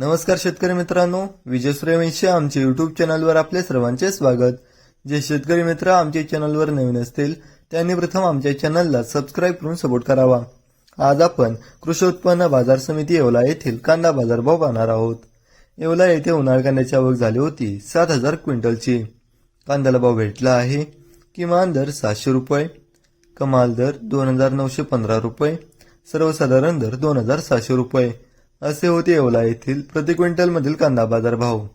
नमस्कार शेतकरी मित्रांनो विजय सूर्यवंशी आमच्या युट्यूब चॅनलवर आपले सर्वांचे स्वागत. जे शेतकरी मित्र आमच्या चॅनलवर नवीन असतील त्यांनी प्रथम आमच्या चॅनलला सबस्क्राईब करून सपोर्ट करावा. आज आपण कृषी उत्पन्न बाजार समिती येवला येथील कांदा बाजारभाव पाहणार आहोत. येवला येथे उन्हाळ कांद्याची आवक झाली होती सात हजार क्विंटलची. कांद्याला भाव भेटला आहे किमान दर सातशे रुपये. कमाल दर दोन हजार नऊशे पंधरा रुपये. सर्वसाधारण दर दोन हजार सहाशे रुपये. असे होते येवला येथील प्रति क्विंटल मधील कांदा बाजार भाव